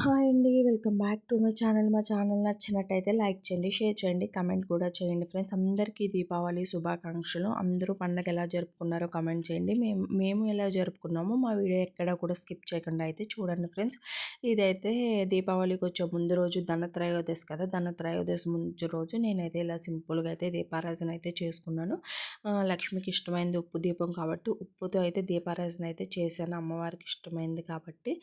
Hi అండి. Welcome back to my channel. మా channel నచ్చినట్టయితే లైక్ చేయండి షేర్ చేయండి కమెంట్ కూడా చేయండి ఫ్రెండ్స్. అందరికీ దీపావళి శుభాకాంక్షలు. అందరూ పండగ ఎలా జరుపుకున్నారో కమెంట్ చేయండి. మేము మేము ఎలా జరుపుకున్నామో మా వీడియో ఎక్కడ కూడా స్కిప్ చేయకుండా అయితే చూడండి ఫ్రెండ్స్. ఇదైతే దీపావళికి వచ్చే ముందు రోజు ధనత్రయోదశి కదా. ధనత్రయోదశి ముందు రోజు నేనైతే ఇలా సింపుల్గా అయితే దీపారాజన అయితే చేసుకున్నాను. లక్ష్మికి ఇష్టమైంది ఉప్పు దీపం కాబట్టి ఉప్పుతో అయితే దీపారాజన అయితే చేశాను. అమ్మవారికి ఇష్టమైంది కాబట్టి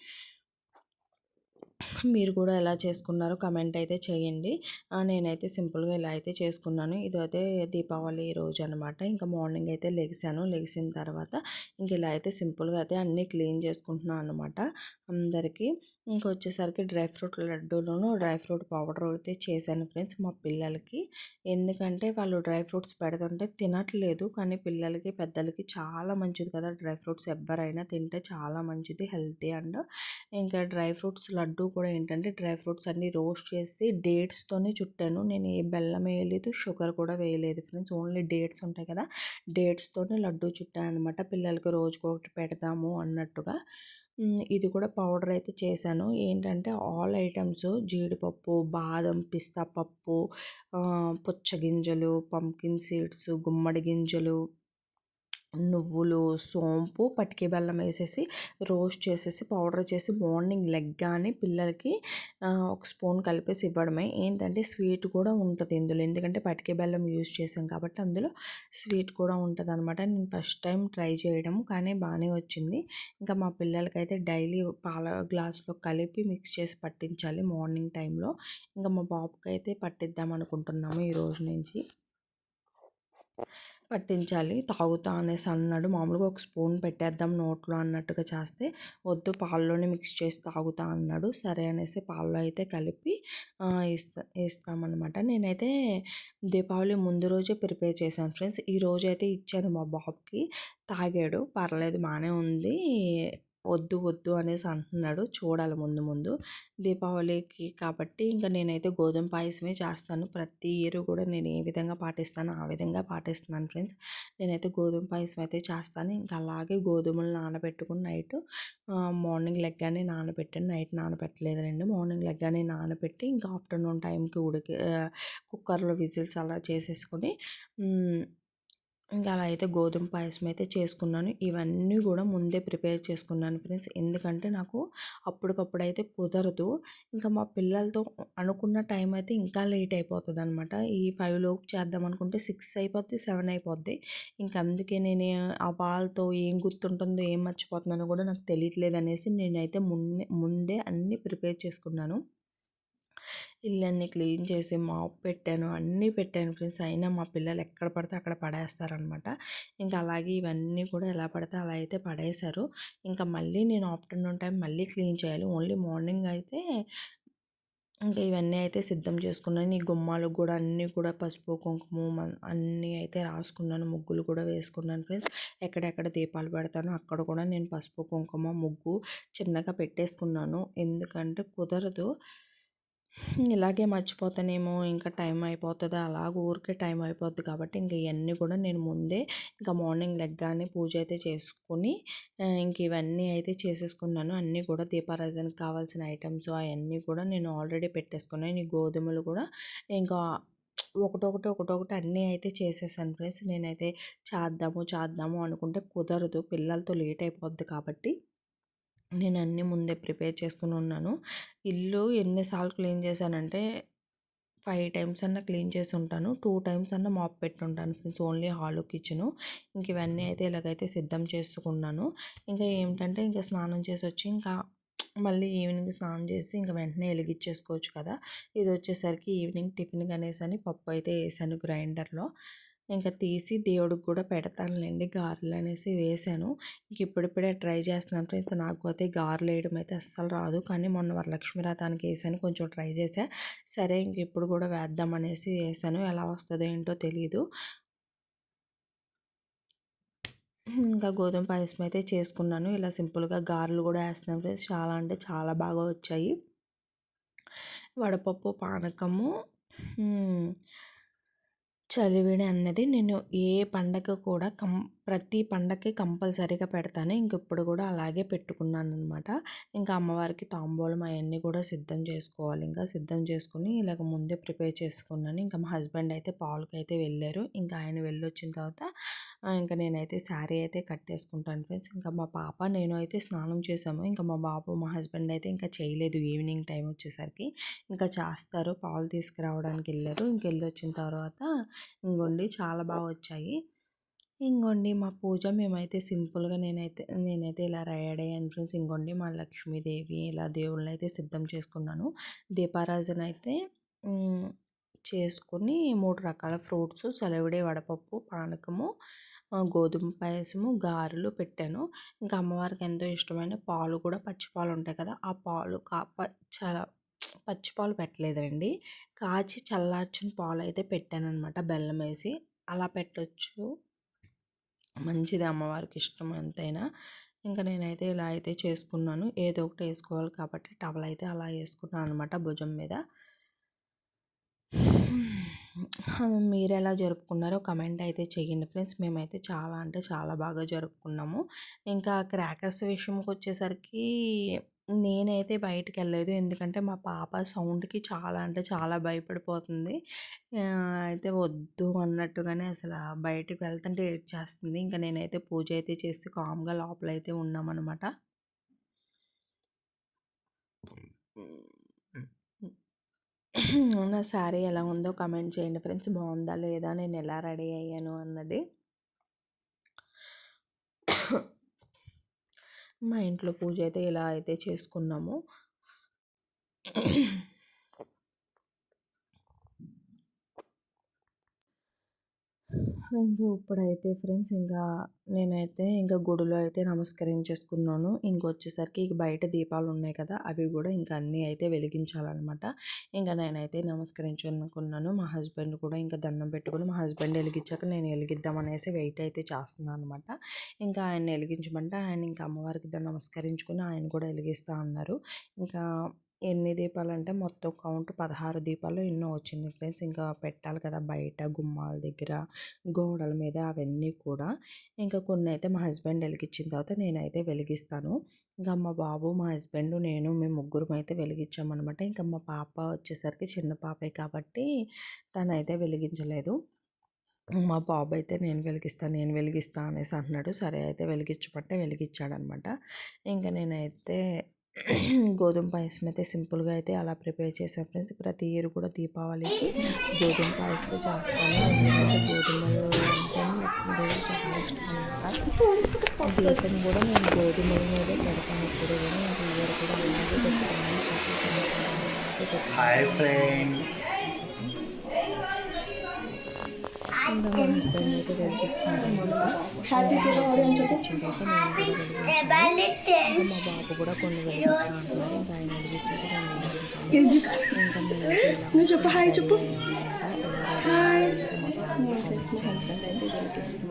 మీరు కూడా ఎలా చేసుకున్నారో కమెంట్ అయితే చేయండి. నేనైతే సింపుల్గా ఇలా అయితే చేసుకున్నాను. ఇదైతే దీపావళి రోజు అనమాట ఇంకా మార్నింగ్ అయితే లెగిసాను. లెగిసిన తర్వాత ఇంక ఇలా అయితే సింపుల్గా అయితే అన్నీ క్లీన్ చేసుకుంటున్నాను అనమాట అందరికీ. ఇంకొచ్చేసరికి డ్రై ఫ్రూట్ లడ్డూలను డ్రై ఫ్రూట్ పౌడర్ అయితే చేశాను ఫ్రెండ్స్ మా పిల్లలకి. ఎందుకంటే వాళ్ళు డ్రై ఫ్రూట్స్ పెడుతుంటే తినట్లేదు. కానీ పిల్లలకి పెద్దలకి చాలా మంచిది కదా డ్రై ఫ్రూట్స్ ఎవరైనా తింటే చాలా మంచిది హెల్తీ అండ్ ఇంకా డ్రై ఫ్రూట్స్ లడ్డు కూడా ఏంటంటే డ్రై ఫ్రూట్స్ అన్నీ రోస్ట్ చేసి డేట్స్తోనే చుట్టాను. నేను ఏ బెల్లం వేయలేదు షుగర్ కూడా వేయలేదు ఫ్రెండ్స్. ఓన్లీ డేట్స్ ఉంటాయి కదా డేట్స్తోనే లడ్డు చుట్టాను అనమాట పిల్లలకి రోజుకొకటి పెడతాము అన్నట్టుగా. ఇది కూడా పౌడర్ అయితే చేశాను. ఏంటంటే ఆల్ ఐటమ్స్ జీడిపప్పు బాదం పిస్తా పప్పు పుచ్చగింజలు పంకిన్ సీడ్స్ గుమ్మడి గింజలు నువ్వులు సోంపు పటికే బెల్లం వేసేసి రోస్ట్ చేసేసి పౌడర్ చేసి మార్నింగ్ లెగ్గానే పిల్లలకి ఒక స్పూన్ కలిపేసి ఇవ్వడమే. ఏంటంటే స్వీట్ కూడా ఉంటుంది ఇందులో. ఎందుకంటే పటికి బెల్లం యూజ్ చేసాం కాబట్టి అందులో స్వీట్ కూడా ఉంటుంది అనమాట నేను ఫస్ట్ టైం ట్రై చేయడం కానీ బాగానే వచ్చింది. ఇంకా మా పిల్లలకైతే డైలీ పాల గ్లాస్లో కలిపి మిక్స్ చేసి పట్టించాలి మార్నింగ్ టైంలో. ఇంకా మా బాబుకి అయితే పట్టిద్దాం అనుకుంటున్నాము ఈ రోజు నుంచి. పట్టించాలి. తాగుతా అనేసి అన్నాడు. మామూలుగా ఒక స్పూన్ పెట్టేద్దాం నోట్లో అన్నట్టుగా చేస్తే వద్దు పాల్లోనే మిక్స్ చేసి తాగుతా అన్నాడు. సరే అనేసి పాల్లో అయితే కలిపి ఇస్తా ఇస్తామన్నమాట. నేనైతే దీపావళి ముందు రోజే ప్రిపేర్ చేశాను ఫ్రెండ్స్. ఈ రోజు అయితే ఇచ్చాను మా బాబుకి. తాగాడు. పర్లేదు బాగానే ఉంది. వద్దు వద్దు అనేసి అంటున్నాడు. చూడాలి ముందు ముందు. దీపావళికి కాబట్టి ఇంకా నేనైతే గోధుమ పాయసమే చేస్తాను. ప్రతి ఇయర్ కూడా నేను ఏ విధంగా పాటిస్తానో ఆ విధంగా పాటిస్తున్నాను ఫ్రెండ్స్. నేనైతే గోధుమ పాయసం అయితే చేస్తాను. ఇంకా అలాగే గోధుమలు నానబెట్టుకుని నైట్ మార్నింగ్ లెగ్గానే నానబెట్టాను. నైట్ నానబెట్టలేదండి మార్నింగ్ లెగ్గానే నానబెట్టి ఇంకా ఆఫ్టర్నూన్ టైంకి ఉడికి కుక్కర్లో విజిల్స్ అలా చేసేసుకొని ఇంకా అలా అయితే గోధుమ పాయసం అయితే చేసుకున్నాను. ఇవన్నీ కూడా ముందే ప్రిపేర్ చేసుకున్నాను ఫ్రెండ్స్. ఎందుకంటే నాకు అప్పటికప్పుడు అయితే కుదరదు. ఇంకా మా పిల్లలతో అనుకున్న టైం అయితే ఇంకా లేట్ అయిపోతుంది అనమాట ఈ ఫైవ్ లోపు చేద్దాం అనుకుంటే సిక్స్ అయిపోద్ది సెవెన్ అయిపోద్ది. ఇంకా అందుకే నేను ఆ పాలతో ఏం గుర్తుంటుందో ఏం మర్చిపోతున్నానో కూడా నాకు తెలియట్లేదు అనేసి నేనైతే ముందే ముందే అన్నీ ప్రిపేర్ చేసుకున్నాను. ఇల్లన్నీ క్లీన్ చేసి మాప్ పెట్టాను అన్నీ పెట్టాను ఫ్రెండ్స్. అయినా మా పిల్లలు ఎక్కడ పడితే అక్కడ పడేస్తారనమాట. ఇంకా అలాగే ఇవన్నీ కూడా ఎలా పడితే అలా అయితే పడేశారు. ఇంకా మళ్ళీ నేను ఆఫ్టర్నూన్ టైం మళ్ళీ క్లీన్ చేయాలి. ఓన్లీ మార్నింగ్ అయితే ఇంకా ఇవన్నీ అయితే సిద్ధం చేసుకున్నాను. ఈ గుమ్మాలకు కూడా అన్నీ కూడా పసుపు కుంకుమ అన్నీ అయితే రాసుకున్నాను. ముగ్గులు కూడా వేసుకున్నాను ఫ్రెండ్స్. ఎక్కడెక్కడ దీపాలు పెడతానో అక్కడ కూడా నేను పసుపు కుంకుమ ముగ్గు చిన్నగా పెట్టేసుకున్నాను. ఎందుకంటే కుదరదు. ఇలాగే మర్చిపోతానేమో ఇంకా టైం అయిపోతుంది? అలాగ ఊరికే టైం అయిపోద్ది కాబట్టి ఇంక ఇవన్నీ కూడా నేను ముందే ఇంకా మార్నింగ్ లెగ్గానే పూజ అయితే చేసుకుని ఇంక ఇవన్నీ అయితే చేసేసుకున్నాను. అన్నీ కూడా దీపారాజనకి కావాల్సిన ఐటమ్స్ అవన్నీ కూడా నేను ఆల్రెడీ పెట్టేసుకున్నాను ఈ గోధుమలు కూడా ఇంకా ఒకటొకటి ఒకటొకటి అన్నీ అయితే చేసేసాను ఫ్రెండ్స్. నేనైతే చేద్దాము చేద్దాము అనుకుంటే కుదరదు. పిల్లలతో లేట్ అయిపోద్ది కాబట్టి నేను అన్నీ ముందే ప్రిపేర్ చేసుకుని ఉన్నాను. ఇల్లు ఎన్నిసార్లు క్లీన్ చేశానంటే ఫైవ్ టైమ్స్ అన్న క్లీన్ చేసి ఉంటాను. టూ టైమ్స్ అన్న మాప్ పెట్టుంటాను ఫ్రెండ్స్ ఓన్లీ హాల్ కిచెను. ఇంక ఇవన్నీ అయితే ఇలాగైతే సిద్ధం చేసుకున్నాను. ఇంకా ఏమిటంటే ఇంకా స్నానం చేసి వచ్చి ఇంకా మళ్ళీ ఈవినింగ్ స్నానం చేసి ఇంకా వెంటనే వెలిగించేసుకోవచ్చు కదా. ఇది వచ్చేసరికి ఈవినింగ్ టిఫిన్ అనేసి అని పప్పు అయితే వేసాను గ్రైండర్లో. ఇంకా తీసి దేవుడికి కూడా పెడతానులేండి గారెలు అనేసి వేసాను. ఇంక ఇప్పుడిప్పుడే ట్రై చేస్తున్నాను ఫ్రెండ్స్. నాకు అయితే గారెలు వేయడం అయితే అస్సలు రాదు. కానీ మొన్న వరలక్ష్మి రథానికి వేసాను. కొంచెం ట్రై చేసా సరే ఇంక ఇప్పుడు కూడా వేద్దాం అనేసి వేసాను. ఎలా వస్తుందో ఏంటో తెలియదు ఇంకా గోధుమ పాయసం అయితే చేసుకున్నాను. ఇలా సింపుల్గా గారెలు కూడా వేస్తున్నాను ఫ్రెండ్స్. చాలా అంటే చాలా బాగా వచ్చాయి. వడపప్పు పానకము చలివిడి అన్నది నేను ఏ పండగ కూడా కం ప్రతి పండగకి కంపల్సరీగా పెడతాను. ఇంక ఇప్పుడు కూడా అలాగే పెట్టుకున్నాను అనమాట ఇంకా అమ్మవారికి తాంబూలం అవన్నీ కూడా సిద్ధం చేసుకోవాలి. ఇంకా సిద్ధం చేసుకుని ఇలాగ ముందే ప్రిపేర్ చేసుకున్నాను. ఇంకా మా హస్బెండ్ అయితే పాలకి అయితే వెళ్ళారు. ఇంకా ఆయన వెళ్ళొచ్చిన తర్వాత ఇంకా నేనైతే శారీ అయితే కట్టేసుకుంటాను ఫ్రెండ్స్. ఇంకా మా పాప నేను అయితే స్నానం చేసాము ఇంకా మా బాబు మా హస్బెండ్ అయితే ఇంకా చేయలేదు. ఈవినింగ్ టైం వచ్చేసరికి ఇంకా చేస్తారు. పాలు తీసుకురావడానికి వెళ్ళారు. ఇంక వెళ్ళి వచ్చిన తర్వాత ఇంకోండి చాలా బాగా వచ్చాయి. ఇంకోండి మా పూజ మేమైతే సింపుల్గా నేనైతే నేనైతే ఇలా రెడీ అయ్యాను ఫ్రెండ్స్ ఇంకోండి మా లక్ష్మీదేవి ఇలా దేవుళ్ళని అయితే సిద్ధం చేసుకున్నాను. దీపారాజన అయితే చేసుకుని మూడు రకాల ఫ్రూట్స్ సలవిడి వడపప్పు పానకము గోధుమ పాయసము గారెలు పెట్టాను. ఇంకా అమ్మవారికి ఎంతో ఇష్టమైన పాలు కూడా పచ్చి పాలు ఉంటాయి కదా ఆ పాలు కా చాలా పచ్చి పాలు పెట్టలేదండి. కాచి చల్లార్చిన పాలు అయితే పెట్టాను అనమాట బెల్లం వేసి. అలా పెట్టొచ్చు. మంచిది అమ్మవారికి ఇష్టం ఎంతైనా. ఇంకా నేనైతే ఇలా అయితే చేసుకున్నాను. ఏదో ఒకటి వేసుకోవాలి కాబట్టి టవల్ అయితే అలా వేసుకున్నాను అనమాట భుజం మీద. మీరు ఎలా జరుపుకున్నారో కమెంట్ అయితే చేయండి ఫ్రెండ్స్. మేమైతే చాలా అంటే చాలా బాగా జరుపుకున్నాము. ఇంకా క్రాకర్స్ విషయంకి వచ్చేసరికి నేనైతే బయటికి వెళ్ళలేదు ఎందుకంటే మా పాప సౌండ్కి చాలా అంటే చాలా భయపడిపోతుంది. అయితే వద్దు అన్నట్టుగానే అసలు బయటికి వెళ్తుంటే ఏడ్చేస్తుంది. ఇంకా నేనైతే పూజ అయితే చేసి కామ్గా లోపల అయితే ఉన్నామన్నమాట. నా శారీ ఎలా ఉందో కమెంట్ చేయండి ఫ్రెండ్స్. బాగుందా లేదా? నేను ఎలా రెడీ అయ్యాను అన్నది. మా ఇంట్లో పూజ అయితే ఎలా అయితే చేసుకున్నామో ఇంకా ఇప్పుడైతే ఫ్రెండ్స్ ఇంకా నేనైతే ఇంకా గుడిలో అయితే నమస్కరించేసుకున్నాను. ఇంకొచ్చేసరికి ఇక బయట దీపాలు ఉన్నాయి కదా అవి కూడా ఇంకా అన్నీ అయితే వెలిగించాలన్నమాట. ఇంకా నేనైతే నమస్కరించుకున్నాను. మా హస్బెండ్ కూడా ఇంకా దండం పెట్టుకుని మా హస్బెండ్ వెలిగించాక నేను వెలిగిద్దాం అనేసి వెయిట్ అయితే చేస్తున్నాను అనమాట ఇంకా ఆయన వెలిగించమంటే ఆయన ఇంకా అమ్మవారికి ద- నమస్కరించుకుని ఆయన కూడా వెలిగిస్తా అన్నారు. ఇంకా ఎన్ని దీపాలు అంటే మొత్తం కౌంట్ పదహారు దీపాలు ఎన్నో వచ్చింది ఫ్రెండ్స్. ఇంకా పెట్టాలి కదా బయట గుమ్మాల దగ్గర గోడల మీద అవన్నీ కూడా. ఇంకా కొన్ని అయితే మా హస్బెండ్ వెలిగించిన తర్వాత నేనైతే వెలిగిస్తాను. ఇంకా మా బాబు మా హస్బెండ్ నేను మేము ముగ్గురం అయితే వెలిగించామన్నమాట. ఇంకా మా పాప వచ్చేసరికి చిన్న పాపే కాబట్టి తనైతే వెలిగించలేదు. మా బాబు అయితే నేను వెలిగిస్తాను నేను వెలిగిస్తాను అనేసి అంటున్నాడు. సరే అయితే వెలిగించమంటే వెలిగించాడనమాట ఇంకా నేనైతే గోధుమ పాయసం అయితే సింపుల్గా అయితే అలా ప్రిపేర్ చేశాను ఫ్రెండ్స్. ప్రతి ఇయర్ కూడా దీపావళికి గోధుమ పాయసం చేస్తాను ఎందుకంటే గోధుమలు అంటే చాలా ఇష్టం అనమాట దీపం కూడా నేను గోధుమల మీద పెడతాను ఇప్పుడు కూడా ఇయర్ కూడా అలాగే పెట్టుకున్నాను. Hi friends. బాబు కూడా కొన్ని వెలిగిస్తా అంటున్నారు ఇంకా ఆయన వెలిగించాక నేను వెలిగించాను ఇంకా చెప్పు హాయ్ చెప్పు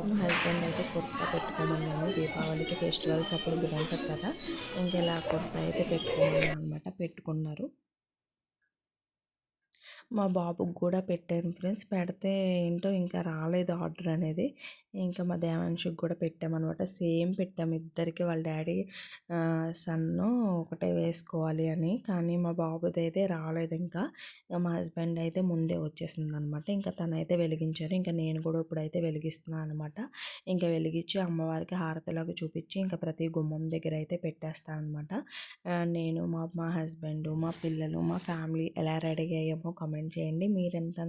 మా హస్బెండ్ అయితే కుర్త పెట్టుకోమన్నాను దీపావళికి ఫెస్టివల్స్ అప్పుడు బాగుంటుంది కదా ఇంకా ఇలా కుర్త అయితే పెట్టుకోమన్నాను అనమాట పెట్టుకున్నారు. మా బాబుకి కూడా పెట్టాను ఫ్రెండ్స్. పెడితే ఏంటో ఇంకా రాలేదు ఆర్డర్ అనేది. ఇంకా మా దేవాంశుకి కూడా పెట్టామన్నమాట. సేమ్ పెట్టాము ఇద్దరికి వాళ్ళ డాడీ సన్ను ఒకటే వేసుకోవాలి అని. కానీ మా బాబుది అయితే రాలేదు ఇంకా. మా హస్బెండ్ అయితే ముందే వచ్చేసింది అనమాట ఇంకా తనైతే వెలిగించారు. ఇంకా నేను కూడా ఇప్పుడైతే వెలిగిస్తున్నాను అనమాట ఇంకా వెలిగించి అమ్మవారికి హారతిలోకి చూపించి ఇంకా ప్రతి గుమ్మం దగ్గర అయితే పెట్టేస్తాను అనమాట నేను మా మా హస్బెండ్ మా పిల్లలు మా ఫ్యామిలీ ఎలా రెడీ అయ్యామో కామెంట్ చేయండి. మీరెంత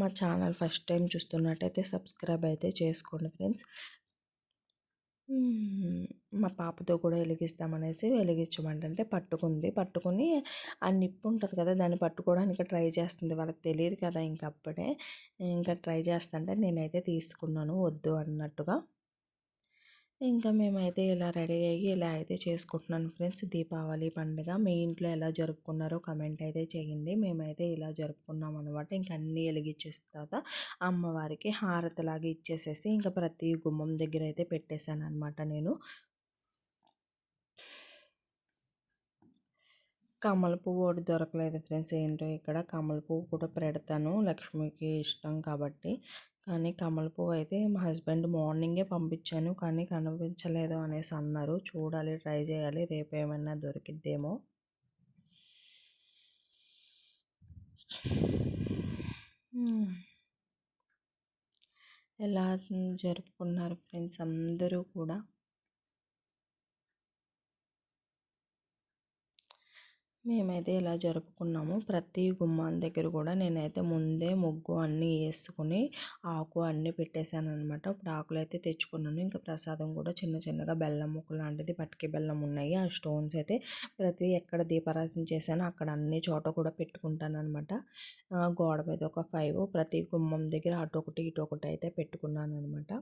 మా ఛానల్ ఫస్ట్ టైం చూస్తున్నట్టయితే సబ్స్క్రైబ్ అయితే చేసుకోండి ఫ్రెండ్స్. మా పాపతో కూడా వెలిగిస్తామనేసి వెలిగించమంటే పట్టుకుంది. పట్టుకుని ఆ నిప్పు ఉంటుంది కదా దాన్ని పట్టుకోవడానికి ట్రై చేస్తుంది. వాళ్ళకి తెలియదు కదా ఇంక అప్పుడే ఇంకా ట్రై చేస్తుంటే నేనైతే తీసుకున్నాను వద్దు అన్నట్టుగా. ఇంకా మేమైతే ఇలా రెడీ అయ్యి ఇలా అయితే చేసుకుంటున్నాను ఫ్రెండ్స్. దీపావళి పండుగ మీ ఇంట్లో ఎలా జరుపుకున్నారో కమెంట్ అయితే చేయండి. మేమైతే ఇలా జరుపుకున్నాం అనమాట ఇంకా అన్నీ వెలిగించేసిన తర్వాత అమ్మవారికి హారతిలాగా ఇచ్చేసేసి ఇంకా ప్రతి గుమ్మం దగ్గర అయితే పెట్టేశాను అనమాట నేను. కమల పువ్వు ఒకటి దొరకలేదు ఫ్రెండ్స్. ఏంటో ఇక్కడ కమల పువ్వు కూడా పెడతాను. లక్ష్మికి ఇష్టం కాబట్టి. కానీ కమల పువ్వు అయితే మా హస్బెండ్ మార్నింగే పంపించాను కానీ కనిపించలేదు అనేసి అన్నారు. చూడాలి ట్రై చేయాలి. రేపు ఏమైనా దొరికిద్దేమో. ఎలా జరుపుకున్నారు ఫ్రెండ్స్ అందరూ కూడా? మేమైతే ఇలా జరుపుకున్నాము. ప్రతి గుమ్మాన్ దగ్గర కూడా నేనైతే ముందే ముగ్గు అన్నీ వేసుకుని ఆకు అన్నీ పెట్టేశాను అనమాట ఇప్పుడు ఆకులు అయితే తెచ్చుకున్నాను. ఇంకా ప్రసాదం కూడా చిన్న చిన్నగా బెల్లం ముక్క లాంటిది పట్టుకి బెల్లం ఉన్నాయి. ఆ స్టోన్స్ అయితే ప్రతి ఎక్కడ దీపారాసన చేశానో అక్కడ అన్ని చోట కూడా పెట్టుకుంటాను అనమాట గోడ మీద ఒక ఫైవ్ ప్రతి గుమ్మం దగ్గర అటు ఒకటి ఇటు ఒకటి అయితే పెట్టుకున్నాను అనమాట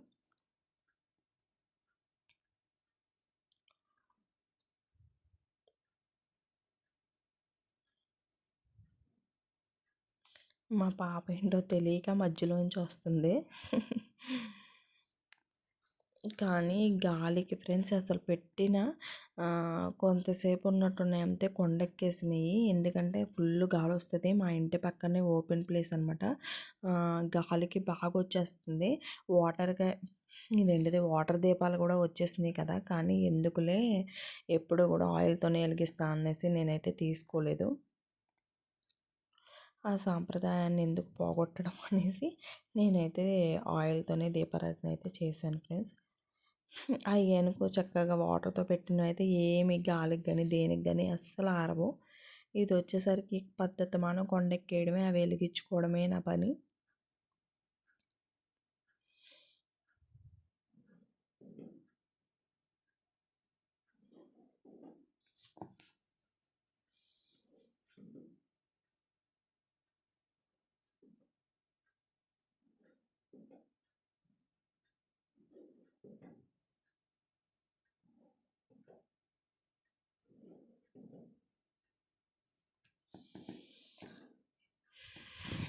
మా పాప ఏంటో తెలియక మధ్యలోంచి వస్తుంది. కానీ గాలికి ఫ్రెండ్స్ అసలు పెట్టిన కొంతసేపు ఉన్నట్టున్నాయి. అంతే కొండెక్కేసినాయి. ఎందుకంటే ఫుల్ గాలి వస్తుంది. మా ఇంటి పక్కనే ఓపెన్ ప్లేస్ అనమాట గాలికి బాగా వచ్చేస్తుంది. వాటర్గా ఇదేంటిది? వాటర్ దీపాలు కూడా వచ్చేసినాయి కదా. కానీ ఎందుకులే ఎప్పుడు కూడా ఆయిల్తోనే వెలిగిస్తా అనేసి నేనైతే తీసుకోలేదు. ఆ సాంప్రదాయాన్ని ఎందుకు పోగొట్టడం అనేసి నేనైతే ఆయిల్తోనే దీపారాధన అయితే చేశాను ఫ్రెండ్స్. అవి అనుకో చక్కగా వాటర్తో పెట్టిన అయితే ఏమి గాలికి కానీ దేనికి కానీ అస్సలు ఆరవు. ఇది వచ్చేసరికి పద్ధతి మనం కొండెక్కేయడమే అవి వెలిగించుకోవడమే నా పని.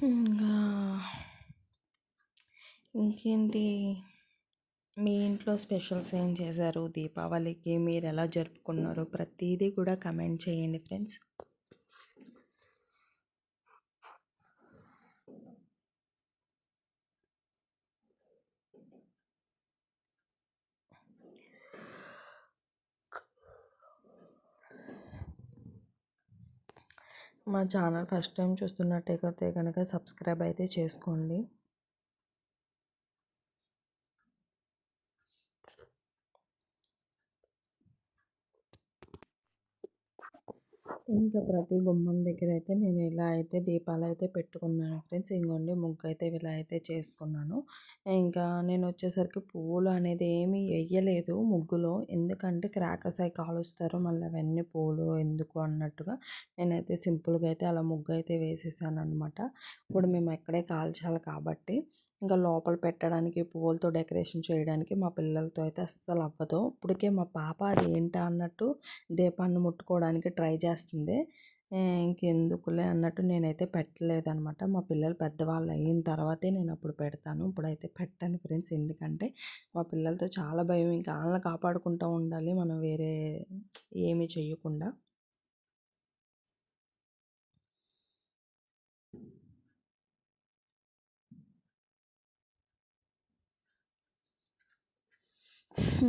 ఇంకా ఇంకేంటి? మీ ఇంట్లో స్పెషల్స్ ఏం చేశారు? దీపావళికి మీరు ఎలా జరుపుకున్నారు? ప్రతిదీ కూడా కమెంట్ చేయండి ఫ్రెండ్స్. మా ఛానల్ ఫస్ట్ టైం చూస్తున్నట్టయితే కనుక సబ్స్క్రైబ్ అయితే చేసుకోండి. ఇంకా ప్రతి గుమ్మం దగ్గర అయితే నేను ఇలా అయితే దీపాలు అయితే పెట్టుకున్నాను ఫ్రెండ్స్. ఇంకోండి ముగ్గు అయితే ఇలా అయితే చేసుకున్నాను. ఇంకా నేను వచ్చేసరికి పువ్వులు అనేది ఏమీ వేయలేదు ముగ్గులో. ఎందుకంటే క్రాకర్స్ అయి కాలుస్తారు మళ్ళీ అవన్నీ పూలు ఎందుకు అన్నట్టుగా నేనైతే సింపుల్గా అయితే అలా ముగ్గు అయితే వేసేసాను అనమాట ఇప్పుడు మేము ఎక్కడే కాల్చాలి కాబట్టి ఇంకా లోపల పెట్టడానికి పువ్వులతో డెకరేషన్ చేయడానికి మా పిల్లలతో అయితే అస్సలు అవ్వదు. ఇప్పటికే మా పాప అది ఏంటా అన్నట్టు దీపాన్ని ముట్టుకోవడానికి ట్రై చేస్తుంది. ఇంకెందుకులే అన్నట్టు నేనైతే పెట్టలేదనమాట మా పిల్లలు పెద్దవాళ్ళు అయిన తర్వాతే నేను అప్పుడు పెడతాను. ఇప్పుడైతే పెట్టాను ఫ్రెండ్స్. ఎందుకంటే మా పిల్లలతో చాలా భయం. ఇంకా వాళ్ళని కాపాడుకుంటూ ఉండాలి. మనం వేరే ఏమీ చేయకుండా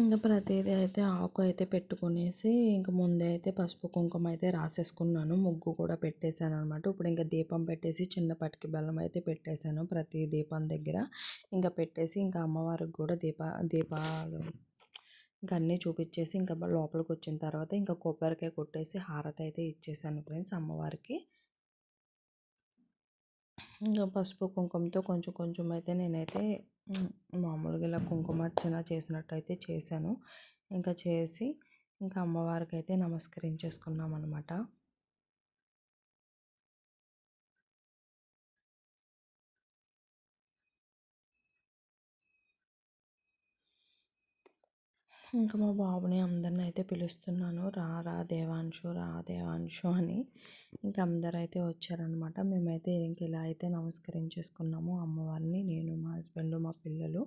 ఇంకా ప్రతిదీ అయితే ఆకు అయితే పెట్టుకునేసి ఇంకా ముందే అయితే పసుపు కుంకుమ అయితే రాసేసుకున్నాను. ముగ్గు కూడా పెట్టేశాను అనమాట ఇప్పుడు ఇంకా దీపం పెట్టేసి చిన్న పటికి బెల్లం అయితే పెట్టేశాను ప్రతి దీపం దగ్గర. ఇంకా పెట్టేసి ఇంకా అమ్మవారికి కూడా దీప దీపాలు ఇంకా అన్నీ చూపించేసి ఇంకా లోపలికి వచ్చిన తర్వాత ఇంకా కొబ్బరికాయ కొట్టేసి హారతి అయితే ఇచ్చేసాను ఫ్రెండ్స్ అమ్మవారికి. ఇంకా పసుపు కుంకుమతో కొంచెం కొంచెం అయితే నేనైతే మామూలుగా ఇలా కుంకుమార్చన చేసినట్టు చేసినట్టయితే చేశాను. ఇంకా చేసి ఇంకా అమ్మవారికి అయితే నమస్కరించేసుకున్నాం అనమాట ఇంకా మా బాబుని అందరిని అయితే పిలుస్తున్నాను. రా రా దేవాంశు రా దేవాంశు అని. ఇంకా అందరు అయితే వచ్చారనమాట మేమైతే ఇంక ఇలా అయితే నమస్కరించేసుకున్నాము. అమ్మవారిని నేను మా హస్బెండ్ మా పిల్లలు.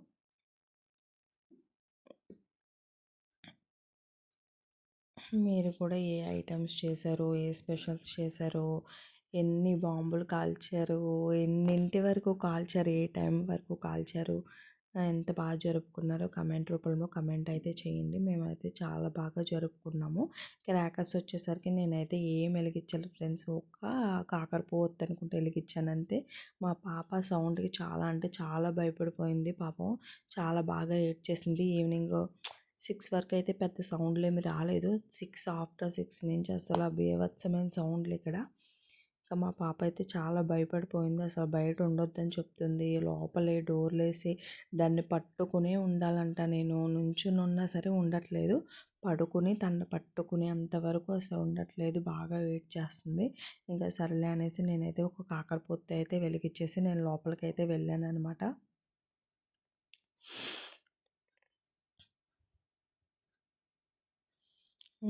మీరు కూడా ఏ ఐటమ్స్ చేశారు ఏ స్పెషల్స్ చేశారు ఎన్ని బాంబులు కాల్చారు ఎన్నింటి వరకు కాల్చారు ఏ టైం వరకు కాల్చారు ఎంత బాగా జరుపుకున్నారో కమెంట్ రూపంలో కమెంట్ అయితే చేయండి. మేమైతే చాలా బాగా జరుపుకున్నాము. క్రాకర్స్ వచ్చేసరికి నేనైతే ఏం వెలిగించాలి ఫ్రెండ్స్. ఒక్క కాకరపోవద్దు అనుకుంటే వెలిగించానంతే. మా పాప సౌండ్కి చాలా అంటే చాలా భయపడిపోయింది పాపం. చాలా బాగా ఏడ్చేసింది ఈవినింగ్ సిక్స్ వరకు అయితే పెద్ద సౌండ్లు ఏమి రాలేదు. సిక్స్ ఆఫ్టర్ సిక్స్ నుంచి అసలు బీభత్సమైన సౌండ్లు ఇక్కడ. ఇంకా మా పాప అయితే చాలా భయపడిపోయింది. అసలు బయట ఉండొద్దని చెప్తుంది. లోపలే డోర్లు వేసి దాన్ని పట్టుకునే ఉండాలంట. నేను నుంచునున్నా సరే ఉండట్లేదు. పడుకుని తన పట్టుకునే అంతవరకు అసలు ఉండట్లేదు. బాగా వెయిట్ చేస్తుంది. ఇంకా సర్లే అనేసి నేనైతే ఒక కాకరపొత్తి అయితే వెలిగించేసి నేను లోపలికి అయితే వెళ్ళాను అనమాట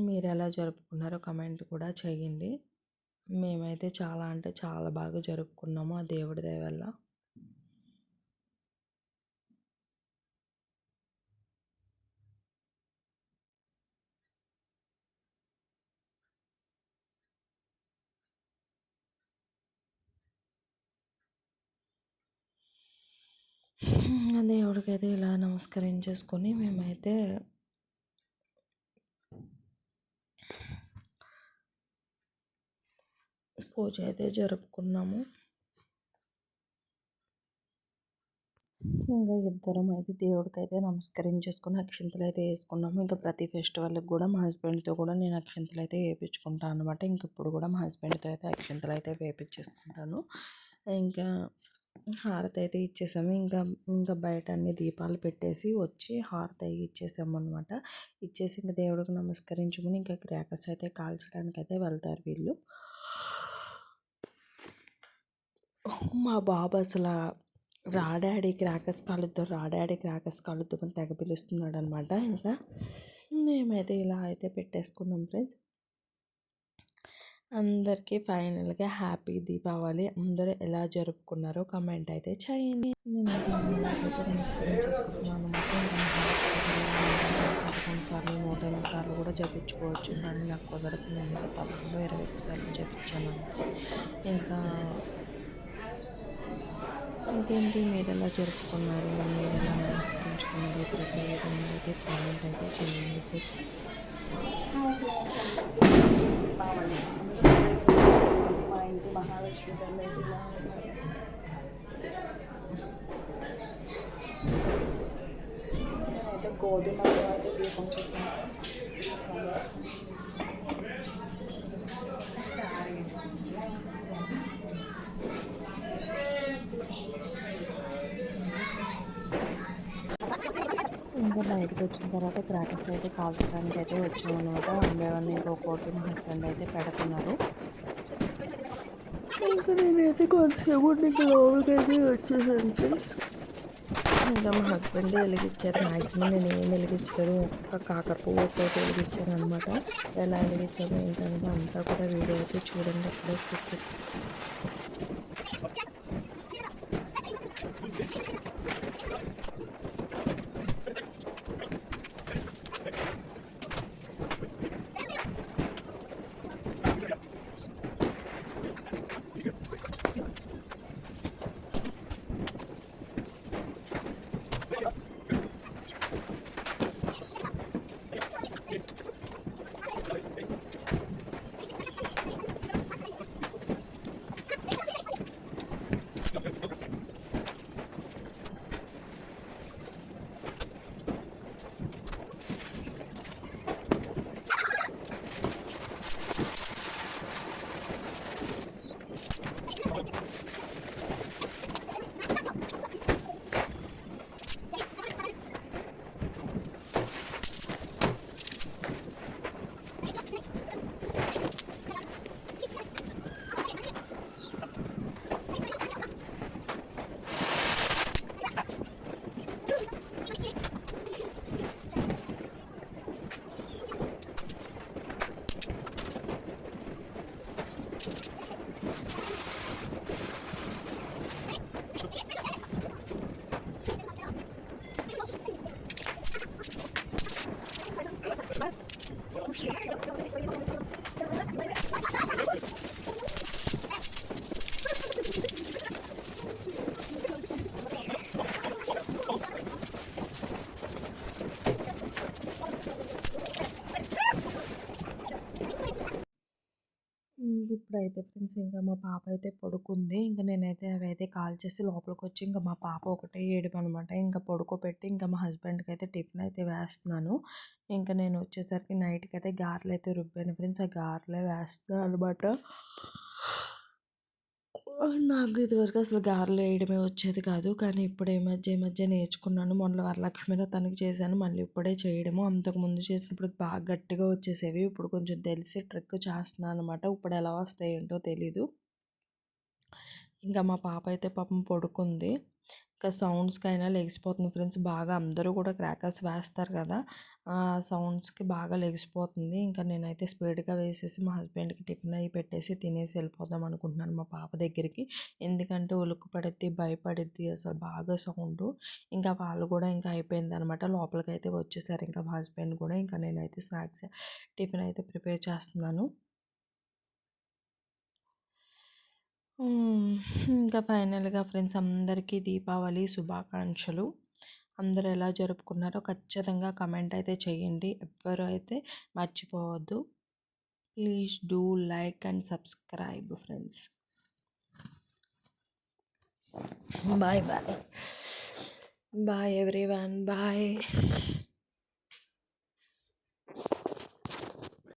మీరు ఎలా జరుపుకున్నారో కమెంట్ కూడా చేయండి. మేమైతే చాలా అంటే చాలా బాగా జరుపుకున్నాము ఆ దేవుడి దయ వల్ల. దేవుడికైతే ఇలా నమస్కరించేసుకొని మేమైతే పూజ అయితే జరుపుకున్నాము. ఇంకా ఇద్దరం అయితే దేవుడికి అయితే నమస్కరించేసుకుని అక్షింతలు అయితే వేసుకున్నాము. ఇంకా ప్రతి ఫెస్టివల్కి కూడా మా హస్బెండ్తో కూడా నేను అక్షింతలు అయితే వేయించుకుంటాను అనమాట ఇంక ఇప్పుడు కూడా మా హస్బెండ్తో అయితే అక్షింతలు అయితే వేయించేస్తుంటాను ఇంకా హారతి అయితే ఇచ్చేసాము. ఇంకా ఇంకా బయట అన్ని దీపాలు పెట్టేసి వచ్చి హారతి అయితే ఇచ్చేసాము అనమాట ఇచ్చేసి ఇంకా దేవుడికి నమస్కరించుకుని ఇంకా క్రాకర్స్ అయితే కాల్చడానికి అయితే వెళ్తారు వీళ్ళు. మా బాబు అసలు రాడాడి క్రాకర్స్ కాలుద్దు రాడాడి క్రాకర్స్ కాలుద్దు అని తెగ పిలుస్తున్నాడు అనమాట ఇంకా మేమైతే ఇలా అయితే పెట్టేసుకున్నాం ఫ్రెండ్స్. అందరికీ ఫైనల్గా హ్యాపీ దీపావళి. అందరూ ఎలా జరుపుకున్నారో కమెంట్ అయితే చేయండి. సార్లు నూట ఎనిమిది సార్లు కూడా జపించుకోవచ్చు కానీ నాకు కుదరదు నేను పదకొండు ఇరవై సార్లు జపించాను ఇంకా ఇంకేంటి మీరు ఎలా జరుపుకున్నారు? మీరు ఎలా నమస్కరించుకున్నారు? ప్రతి విధంగా అయితే కామెంట్ అయితే చేయండి ఫ్రెండ్స్. మా ఇంటి మహాలక్ష్మి నేనైతే గోధుమ అయితే దీపం చేశాను తర్వాత క్రాకర్స్ అయితే కాల్చడానికి అయితే వచ్చామన్నమాట వన్ ఇంకొకటి మా హస్బెండ్ అయితే పెడుతున్నారు. ఇంకా నేనైతే కొంతసేపు ఇంకా లోపలికైతే వచ్చేసాను ఫ్రెండ్స్. ఇంకా మా హస్బెండ్ వెలిగించారు. మ్యాక్సిమం నేను ఏం వెలిగించలేదు. ఒక్క కాకర పువ్వుతో వెలిగించాను అనమాట ఎలా వెలిగించాము ఏంటంటే అంతా కూడా వీడియో అయితే చూడండి. అక్కడ స్కిప్ అయితే ఫ్రెండ్స్ ఇంకా మా పాప అయితే పడుకుంది. ఇంకా నేనైతే అవి అయితే కాల్ చేసి లోపలికి వచ్చి ఇంకా మా పాప ఒకటే ఏడుపు అనమాట ఇంకా పడుకోబెట్టి ఇంకా మా హస్బెండ్కి అయితే టిఫిన్ అయితే వేస్తున్నాను. ఇంకా నేను వచ్చేసరికి నైట్కి అయితే గారెలు అయితే రుబ్బాను ఫ్రెండ్స్. ఆ గారెలే వేస్తున్నాను అనమాట నాకు ఇదివరకు అసలు గారెలు వేయడమే వచ్చేది కాదు. కానీ ఇప్పుడు ఈ మధ్య ఈ మధ్య నేర్చుకున్నాను. మొన్న వరలక్ష్మి తనకి చేశాను. మళ్ళీ ఇప్పుడే చేయడము. అంతకుముందు చేసినప్పుడు బాగా గట్టిగా వచ్చేసేవి. ఇప్పుడు కొంచెం తెలిసి ట్రిక్ చేస్తున్నాను అనమాట. ఇప్పుడు ఎలా వస్తాయి ఏంటో తెలీదు. ఇంకా మా పాప అయితే పాపం పడుకుంది. ఇంకా సౌండ్స్కి అయినా లెగిసిపోతుంది ఫ్రెండ్స్. బాగా అందరూ కూడా క్రాకర్స్ వేస్తారు కదా! సౌండ్స్కి బాగా లెగిసిపోతుంది. ఇంకా నేనైతే స్పీడ్గా వేసేసి మా హస్బెండ్కి టిఫిన్ అవి పెట్టేసి తినేసి వెళ్ళిపోదాం అనుకుంటున్నాను మా పాప దగ్గరికి. ఎందుకంటే ఉలుకు పడిద్ది భయపడిద్ది అసలు బాగా సౌండ్. ఇంకా వాళ్ళు కూడా ఇంకా అయిపోయింది అనమాట లోపలికి అయితే వచ్చేసారు. ఇంకా మా హస్బెండ్ కూడా ఇంకా నేనైతే స్నాక్స్ టిఫిన్ అయితే ప్రిపేర్ చేస్తున్నాను. ఇంకా ఫైనల్గా ఫ్రెండ్స్ అందరికీ దీపావళి శుభాకాంక్షలు. అందరూ ఎలా జరుపుకున్నారో ఖచ్చితంగా కమెంట్ అయితే చేయండి. ఎవ్వరు అయితే మర్చిపోవద్దు. Please do like and subscribe friends. Bye bye. Bye everyone bye.